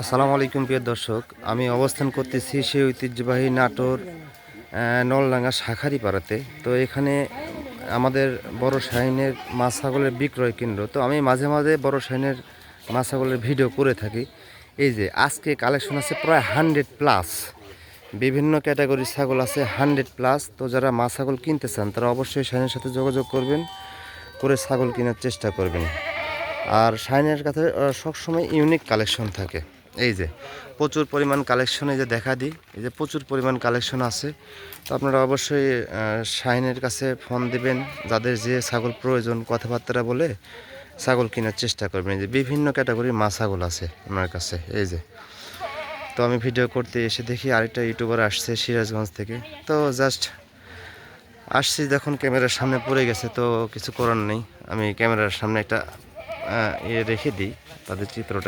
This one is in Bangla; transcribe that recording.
আসসালামু আলাইকুম প্রিয় দর্শক। আমি অবস্থান করতেছি সেই ঐতিহ্যবাহী নাটোর নলডাঙ্গা শাখারি পাড়াতে তো এখানে আমাদের বড় শাহিনের মাছ ছাগলের বিক্রয় কেন্দ্র। তো আমি মাঝে মাঝে বড় শাহিনের মাছ ছাগলের ভিডিও করে থাকি। এই যে, আজকে কালেকশন আছে প্রায় হান্ড্রেড প্লাস বিভিন্ন ক্যাটাগরির ছাগল আছে হান্ড্রেড প্লাস তো যারা মাছ ছাগল কিনতে চান, তারা অবশ্যই শাহিনের সাথে যোগাযোগ করবেন, করে ছাগল কেনার চেষ্টা করবেন। আর শাইনের কাছে সবসময় ইউনিক কালেকশন থাকে। এই যে, প্রচুর পরিমাণ কালেকশন এই যে দেখা দিই। এই যে প্রচুর পরিমাণ কালেকশন আছে। তো আপনারা অবশ্যই শাইনের কাছে ফোন দিবেন। যাদের যে ছাগল প্রয়োজন কথাবার্তা বলে ছাগল কেনার চেষ্টা করবেন। যে বিভিন্ন ক্যাটাগরির মা ছাগল আছে ওনার কাছে। এই যে, তো আমি ভিডিও করতে এসে দেখি আরেকটা ইউটিউবার আসছে সিরাজগঞ্জ থেকে। তো জাস্ট আসছি যখন ক্যামেরার সামনে পড়ে গেছে, তো কিছু করার নেই। আমি ক্যামেরার সামনে একটা রেখে দিই তাদের চিত্রটা।